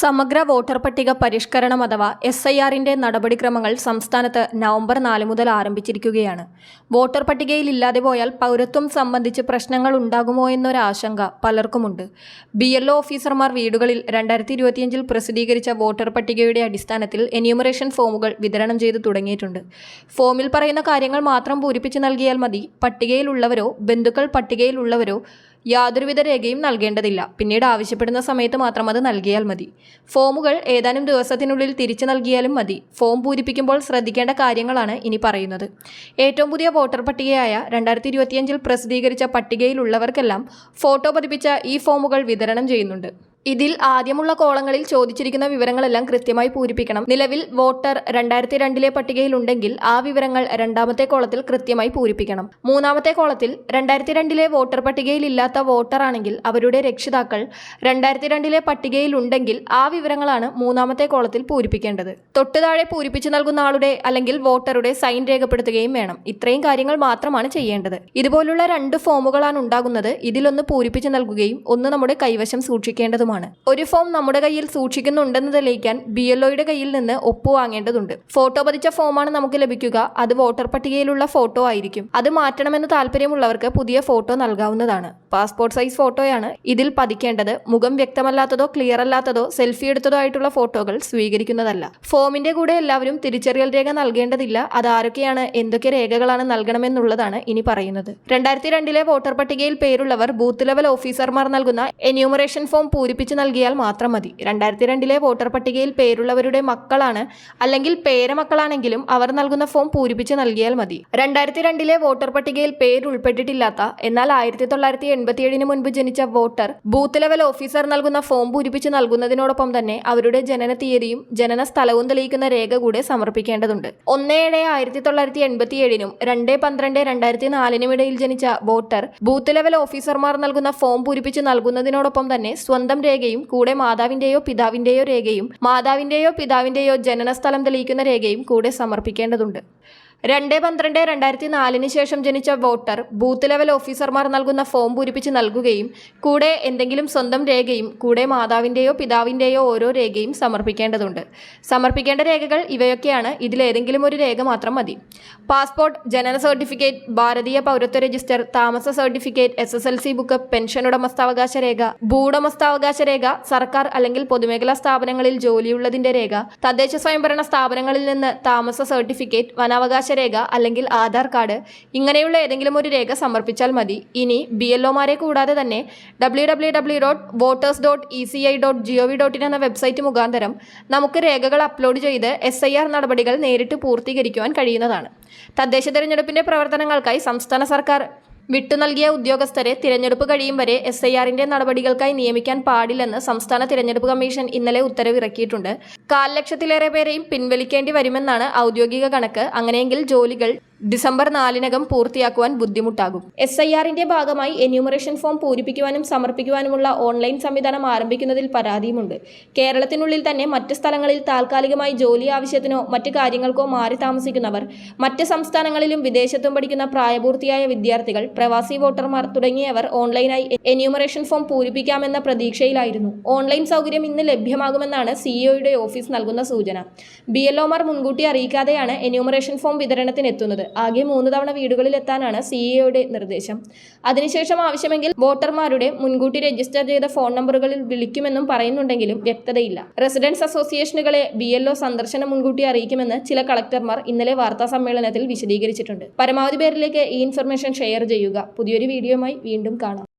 സമഗ്ര വോട്ടർ പട്ടിക പരിഷ്കരണം അഥവാ എസ് ഐ ആറിന്റെ നടപടിക്രമങ്ങൾ സംസ്ഥാനത്ത് നവംബർ നാല് മുതൽ ആരംഭിച്ചിരിക്കുകയാണ്. വോട്ടർ പട്ടികയിൽ ഇല്ലാതെ പോയാൽ പൗരത്വം സംബന്ധിച്ച് പ്രശ്നങ്ങൾ ഉണ്ടാകുമോ എന്നൊരാശങ്ക പലർക്കുമുണ്ട്. ബി എൽ ഒ ഓഫീസർമാർ വീടുകളിൽ രണ്ടായിരത്തി ഇരുപത്തിയഞ്ചിൽ പ്രസിദ്ധീകരിച്ച വോട്ടർ പട്ടികയുടെ അടിസ്ഥാനത്തിൽ എന്യൂമറേഷൻ ഫോമുകൾ വിതരണം ചെയ്തു തുടങ്ങിയിട്ടുണ്ട്. ഫോമിൽ പറയുന്ന കാര്യങ്ങൾ മാത്രം പൂരിപ്പിച്ച് നൽകിയാൽ മതി. പട്ടികയിലുള്ളവരോ ബന്ധുക്കൾ പട്ടികയിലുള്ളവരോ യാതൊരുവിധ രേഖയും നൽകേണ്ടതില്ല. പിന്നീട് ആവശ്യപ്പെടുന്ന സമയത്ത് മാത്രം അത് നൽകിയാൽ മതി. ഫോമുകൾ ഏതാനും ദിവസത്തിനുള്ളിൽ തിരിച്ചു നൽകിയാലും മതി. ഫോം പൂരിപ്പിക്കുമ്പോൾ ശ്രദ്ധിക്കേണ്ട കാര്യങ്ങളാണ് ഇനി പറയുന്നത്. ഏറ്റവും പുതിയ വോട്ടർ പട്ടികയായ രണ്ടായിരത്തി ഇരുപത്തിയഞ്ചിൽ പ്രസിദ്ധീകരിച്ച പട്ടികയിലുള്ളവർക്കെല്ലാം ഫോട്ടോ പതിപ്പിച്ച ഈ ഫോമുകൾ വിതരണം ചെയ്യുന്നുണ്ട്. ഇതിൽ ആദ്യമുള്ള കോളങ്ങളിൽ ചോദിച്ചിരിക്കുന്ന വിവരങ്ങളെല്ലാം കൃത്യമായി പൂരിപ്പിക്കണം. നിലവിൽ വോട്ടർ രണ്ടായിരത്തി രണ്ടിലെ പട്ടികയിലുണ്ടെങ്കിൽ ആ വിവരങ്ങൾ രണ്ടാമത്തെ കോളത്തിൽ കൃത്യമായി പൂരിപ്പിക്കണം. മൂന്നാമത്തെ കോളത്തിൽ രണ്ടായിരത്തി രണ്ടിലെ വോട്ടർ പട്ടികയിൽ ഇല്ലാത്ത വോട്ടർ ആണെങ്കിൽ അവരുടെ രക്ഷിതാക്കൾ രണ്ടായിരത്തി രണ്ടിലെ പട്ടികയിലുണ്ടെങ്കിൽ ആ വിവരങ്ങളാണ് മൂന്നാമത്തെ കോളത്തിൽ പൂരിപ്പിക്കേണ്ടത്. തൊട്ടു താഴെ പൂരിപ്പിച്ചു നൽകുന്ന ആളുടെ അല്ലെങ്കിൽ വോട്ടറുടെ സൈൻ രേഖപ്പെടുത്തുകയും വേണം. ഇത്രയും കാര്യങ്ങൾ മാത്രമാണ് ചെയ്യേണ്ടത്. ഇതുപോലുള്ള രണ്ട് ഫോമുകളാണ് ഉണ്ടാകുന്നത്. ഇതിലൊന്ന് പൂരിപ്പിച്ചു നൽകുകയും ഒന്ന് നമ്മുടെ കൈവശം സൂക്ഷിക്കേണ്ടതുമാണ്. ഒരു ഫോം നമ്മുടെ കയ്യിൽ സൂക്ഷിക്കുന്നുണ്ടെന്ന് തെളിയിക്കാൻ ബി എൽ ഒയുടെ കയ്യിൽ നിന്ന് ഒപ്പ് വാങ്ങേണ്ടതുണ്ട്. ഫോട്ടോ പതിച്ച ഫോമാണ് നമുക്ക് ലഭിക്കുക. അത് വോട്ടർ പട്ടികയിലുള്ള ഫോട്ടോ ആയിരിക്കും. അത് മാറ്റണമെന്ന് താല്പര്യമുള്ളവർക്ക് പുതിയ ഫോട്ടോ നൽകാവുന്നതാണ്. പാസ്പോർട്ട് സൈസ് ഫോട്ടോയാണ് ഇതിൽ പതിക്കേണ്ടത്. മുഖം വ്യക്തമല്ലാത്തതോ ക്ലിയർ അല്ലാത്തതോ സെൽഫി എടുത്തതോ ആയിട്ടുള്ള ഫോട്ടോകൾ സ്വീകരിക്കുന്നതല്ല. ഫോമിന്റെ കൂടെ എല്ലാവരും തിരിച്ചറിയൽ രേഖ നൽകേണ്ടതില്ല. അത് ആരൊക്കെയാണ് എന്തൊക്കെ രേഖകളാണ് നൽകണമെന്നുള്ളതാണ് ഇനി പറയുന്നത്. രണ്ടായിരത്തി രണ്ടിലെ വോട്ടർ പട്ടികയിൽ പേരുള്ളവർ ബൂത്ത് ലെവൽ ഓഫീസർമാർ നൽകുന്ന എന്യൂമറേഷൻ ഫോം പൂരിപ്പിച്ച് നൽകിയാൽ മാത്രം മതി. രണ്ടായിരത്തി രണ്ടിലെ വോട്ടർ പട്ടികയിൽ പേരുള്ളവരുടെ മക്കളാണ് അല്ലെങ്കിൽ പേരമക്കളാണെങ്കിലും അവർ നൽകുന്ന ഫോം പൂരിപ്പിച്ച് നൽകിയാൽ മതി. രണ്ടായിരത്തി രണ്ടിലെ വോട്ടർ പട്ടികയിൽ പേര് ഉൾപ്പെട്ടിട്ടില്ലാത്ത എന്നാൽ ആയിരത്തി തൊള്ളായിരത്തി എൺപത്തിയേഴിന് മുൻപ് ജനിച്ച വോട്ടർ ബൂത്ത് ലെവൽ ഓഫീസർ നൽകുന്ന ഫോം പൂരിപ്പിച്ച് നൽകുന്നതിനോടൊപ്പം തന്നെ അവരുടെ ജനന തീയതിയും ജനന സ്ഥലവും തെളിയിക്കുന്ന രേഖ കൂടെ സമർപ്പിക്കേണ്ടതുണ്ട്. ഒന്ന് ഏഴ് ആയിരത്തി തൊള്ളായിരത്തി എൺപത്തിയേഴിനും രണ്ട് പന്ത്രണ്ട് രണ്ടായിരത്തി നാലിനും ഇടയിൽ ജനിച്ച വോട്ടർ ബൂത്ത് ലെവൽ ഓഫീസർമാർ നൽകുന്ന ഫോം പൂരിപ്പിച്ച് നൽകുന്നതിനോടൊപ്പം തന്നെ സ്വന്തം രേഖയും കൂടെ മാതാവിന്റെയോ പിതാവിന്റെയോ രേഖയും മാതാവിന്റെയോ പിതാവിന്റെയോ ജനനസ്ഥലം തെളിയിക്കുന്ന രേഖയും കൂടെ സമർപ്പിക്കേണ്ടതുണ്ട്. രണ്ട് പന്ത്രണ്ട് രണ്ടായിരത്തി നാലിന് ശേഷം ജനിച്ച വോട്ടർ ബൂത്ത് ലെവൽ ഓഫീസർമാർ നൽകുന്ന ഫോം പൂരിപ്പിച്ച് നൽകുകയും കൂടെ എന്തെങ്കിലും സ്വന്തം രേഖയും കൂടെ മാതാവിന്റെയോ പിതാവിന്റെയോ ഓരോ രേഖയും സമർപ്പിക്കേണ്ടതുണ്ട്. സമർപ്പിക്കേണ്ട രേഖകൾ ഇവയൊക്കെയാണ്. ഇതിലേതെങ്കിലും ഒരു രേഖ മാത്രം മതി. പാസ്പോർട്ട് ജനന സർട്ടിഫിക്കറ്റ് ഭാരതീയ പൗരത്വ രജിസ്റ്റർ താമസ certificate S S L C book pension ഉടമസ്ഥാവകാശ രേഖ ഭൂവുടമസ്ഥാവകാശ രേഖ സർക്കാർ അല്ലെങ്കിൽ പൊതുമേഖലാ സ്ഥാപനങ്ങളിൽ ജോലിയുള്ളതിന്റെ രേഖ തദ്ദേശ സ്വയംഭരണ സ്ഥാപനങ്ങളിൽ നിന്ന് താമസ സർട്ടിഫിക്കറ്റ് വനാവകാശ രേഖ അല്ലെങ്കിൽ ആധാർ കാർഡ് ഇങ്ങനെയുള്ള ഏതെങ്കിലും ഒരു രേഖ സമർപ്പിച്ചാൽ മതി. ഇനി ബി എൽ ഒമാരെ കൂടാതെ തന്നെ W W W dot voters dot E C I dot G O V dot in എന്ന വെബ്സൈറ്റ് മുഖാന്തരം നമുക്ക് രേഖകൾ അപ്ലോഡ് ചെയ്ത് എസ് ഐ ആർ നടപടികൾ നേരിട്ട് പൂർത്തീകരിക്കുവാൻ കഴിയുന്നതാണ്. തദ്ദേശ തെരഞ്ഞെടുപ്പിന്റെ പ്രവർത്തനങ്ങൾക്കായി സംസ്ഥാന സർക്കാർ വിട്ടു നൽകിയ ഉദ്യോഗസ്ഥരെ തിരഞ്ഞെടുപ്പ് കഴിയും വരെ എസ് ഐ ആറിന്റെ നടപടികൾക്കായി നിയമിക്കാൻ പാടില്ലെന്ന് സംസ്ഥാന തിരഞ്ഞെടുപ്പ് കമ്മീഷൻ ഇന്നലെ ഉത്തരവിറക്കിയിട്ടുണ്ട്. കാൽ ലക്ഷത്തിലേറെ പേരെയും പിൻവലിക്കേണ്ടി വരുമെന്നാണ് ഔദ്യോഗിക കണക്ക്. അങ്ങനെയെങ്കിൽ ജോലികൾ ഡിസംബർ നാലിനകം പൂർത്തിയാക്കുവാൻ ബുദ്ധിമുട്ടാകും. എസ് ഐ ആറിന്റെ ഭാഗമായി എന്യൂമറേഷൻ ഫോം പൂരിപ്പിക്കുവാനും സമർപ്പിക്കുവാനുമുള്ള ഓൺലൈൻ സംവിധാനം ആരംഭിക്കുന്നതിൽ പരാതിയുമുണ്ട്. കേരളത്തിനുള്ളിൽ തന്നെ മറ്റ് സ്ഥലങ്ങളിൽ താൽക്കാലികമായി ജോലി ആവശ്യത്തിനോ മറ്റ് കാര്യങ്ങൾക്കോ മാറി താമസിക്കുന്നവർ മറ്റ് സംസ്ഥാനങ്ങളിലും വിദേശത്തും പഠിക്കുന്ന പ്രായപൂർത്തിയായ വിദ്യാർത്ഥികൾ പ്രവാസി വോട്ടർമാർ തുടങ്ങിയവർ ഓൺലൈനായി എന്യൂമറേഷൻ ഫോം പൂരിപ്പിക്കാമെന്ന പ്രതീക്ഷയിലായിരുന്നു. ഓൺലൈൻ സൗകര്യം ഇന്ന് ലഭ്യമാകുമെന്നാണ് സിഇഒയുടെ ഓഫീസ് നൽകുന്ന സൂചന. ബി എൽഒമാർ മുൻകൂട്ടി അറിയിക്കാതെയാണ് എന്യൂമറേഷൻ ഫോം വിതരണത്തിന് എത്തുന്നത് ആകെ മൂന്ന് തവണ വീടുകളിൽ എത്താനാണ് സിഇഒയുടെ നിർദ്ദേശം. അതിനുശേഷം ആവശ്യമെങ്കിൽ വോട്ടർമാരുടെ മുൻകൂട്ടി രജിസ്റ്റർ ചെയ്ത ഫോൺ നമ്പറുകളിൽ വിളിക്കുമെന്നും പറയുന്നുണ്ടെങ്കിലും വ്യക്തതയില്ല. റെസിഡൻസ് അസോസിയേഷനുകളെ ബി സന്ദർശനം മുൻകൂട്ടി അറിയിക്കുമെന്ന് ചില കളക്ടർമാർ ഇന്നലെ വാർത്താ സമ്മേളനത്തിൽ വിശദീകരിച്ചിട്ടുണ്ട്. പരമാവധി പേരിലേക്ക് ഈ ഇൻഫർമേഷൻ ഷെയർ ചെയ്യുക. പുതിയൊരു വീഡിയോയുമായി വീണ്ടും കാണാം.